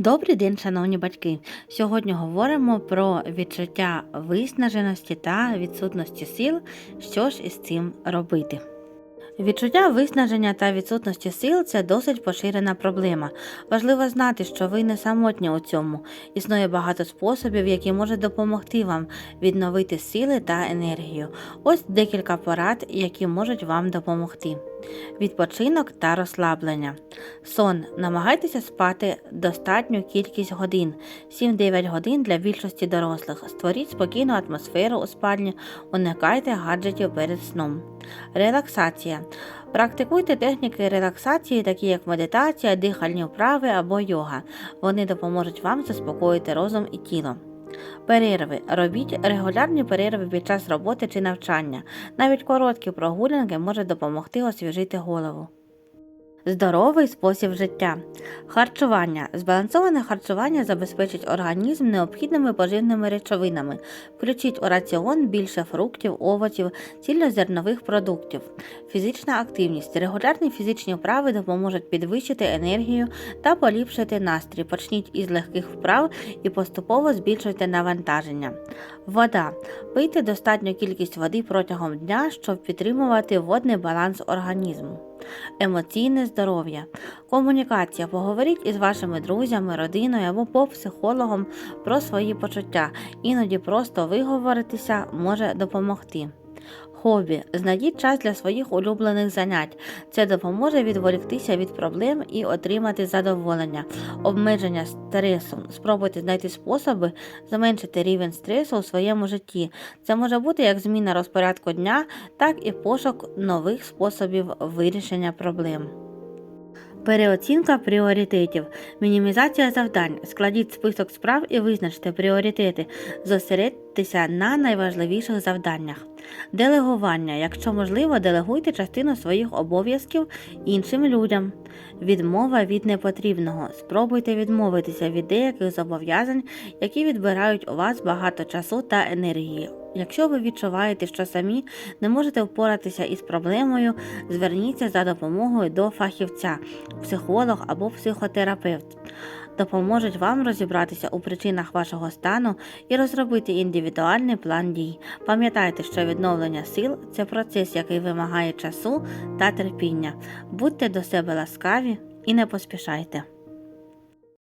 Добрий день, шановні батьки! Сьогодні говоримо про відчуття виснаженості та відсутності сил, що ж із цим робити. Відчуття виснаження та відсутності сил це досить поширена проблема. Важливо знати, що ви не самотні у цьому. Існує багато способів, які можуть допомогти вам відновити сили та енергію. Ось декілька порад, які можуть вам допомогти. Відпочинок та розслаблення. Сон. Намагайтеся спати достатню кількість годин 7-9 годин для більшості дорослих. Створіть спокійну атмосферу у спальні, уникайте гаджетів перед сном. Релаксація. Практикуйте техніки релаксації, такі як медитація, дихальні вправи або йога. Вони допоможуть вам заспокоїти розум і тіло. Перерви. Робіть регулярні перерви під час роботи чи навчання. Навіть короткі прогулянки можуть допомогти освіжити голову. Здоровий спосіб життя. Харчування. Збалансоване харчування забезпечить організм необхідними поживними речовинами. Включіть у раціон більше фруктів, овочів, цільнозернових продуктів. Фізична активність. Регулярні фізичні вправи допоможуть підвищити енергію та поліпшити настрій. Почніть із легких вправ і поступово збільшуйте навантаження. Вода. Пийте достатню кількість води протягом дня, щоб підтримувати водний баланс організму. Емоційне здоров'я. Комунікація. Поговоріть із вашими друзями, родиною або по психологом про свої почуття. Іноді просто виговоритися може допомогти. Хобі. Знайдіть час для своїх улюблених занять. Це допоможе відволіктися від проблем і отримати задоволення. Обмеження стресу. Спробуйте знайти способи зменшити рівень стресу у своєму житті. Це може бути як зміна розпорядку дня, так і пошук нових способів вирішення проблем. Переоцінка пріоритетів, мінімізація завдань. Складіть список справ і визначте пріоритети. Зосередьтеся на найважливіших завданнях. Делегування. Якщо можливо, делегуйте частину своїх обов'язків іншим людям. Відмова від непотрібного. Спробуйте відмовитися від деяких зобов'язань, які відбирають у вас багато часу та енергії. Якщо ви відчуваєте, що самі не можете впоратися із проблемою, зверніться за допомогою до фахівця, психолог або психотерапевт. Допоможуть вам розібратися у причинах вашого стану і розробити індивідуальний план дій. Пам'ятайте, що відновлення сил це процес, який вимагає часу та терпіння. Будьте до себе ласкаві і не поспішайте.